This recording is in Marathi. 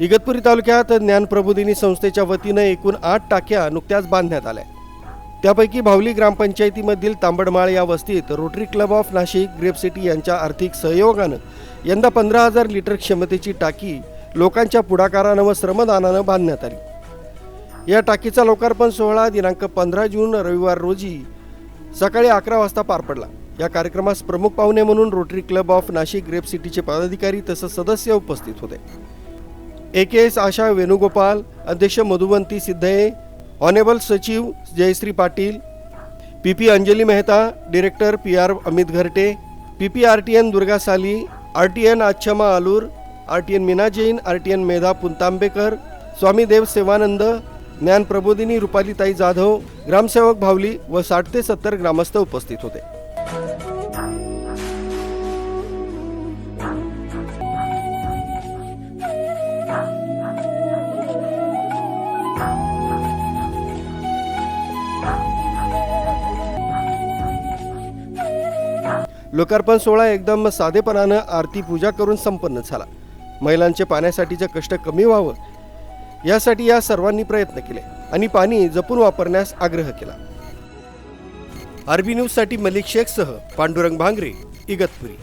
इगतपुरी तालुक्यात ज्ञानप्रबोधिनी संस्थेच्या वतीनं एकूण आठ टाक्या नुकत्याच बांधण्यात आल्या. त्यापैकी भावली ग्रामपंचायतीमधील तांबडमाळ या वस्तीत Rotary Club of Nashik Grape City यांच्या आर्थिक सहयोगानं यंदा पंधरा हजार लिटर क्षमतेची टाकी लोकांच्या पुढाकारानं व श्रमदानानं बांधण्यात आली. या टाकीचा लोकार्पण सोहळा दिनांक पंधरा जून रविवार रोजी सकाळी अकरा वाजता पार पडला. या कार्यक्रमास प्रमुख पाहुणे म्हणून Rotary Club of Nashik Grape सिटीचे पदाधिकारी तसंच सदस्य उपस्थित होते. ए के एस आशा वेणुगोपाल अध्यक्ष मधुवंती सिद्धये ऑनेबल सचिव Jayashree Patil P P Anjali Mehta director P R Amit Gharte P P R T N Durga Sali R T N Acchamma Alur R T N Meena Jain R T N Medha Puntambekar Swami Dev Sevanand Jnana Prabodhini रुपालीताई Jadhav ग्रामसेवक भावली व साठ ते सत्तर ग्रामस्थ उपस्थित होते. लोकार्पण सोहळा एकदम साधेपणानं आरती पूजा करून संपन्न झाला. महिलांचे पाण्यासाठीचे कष्ट कमी व्हावं यासाठी या सर्वांनी प्रयत्न केले आणि पाणी जपून वापरण्यास आग्रह केला. आरबी न्यूजसाठी मलिक शेखसह पांडुरंग भांगरे इगतपुरी.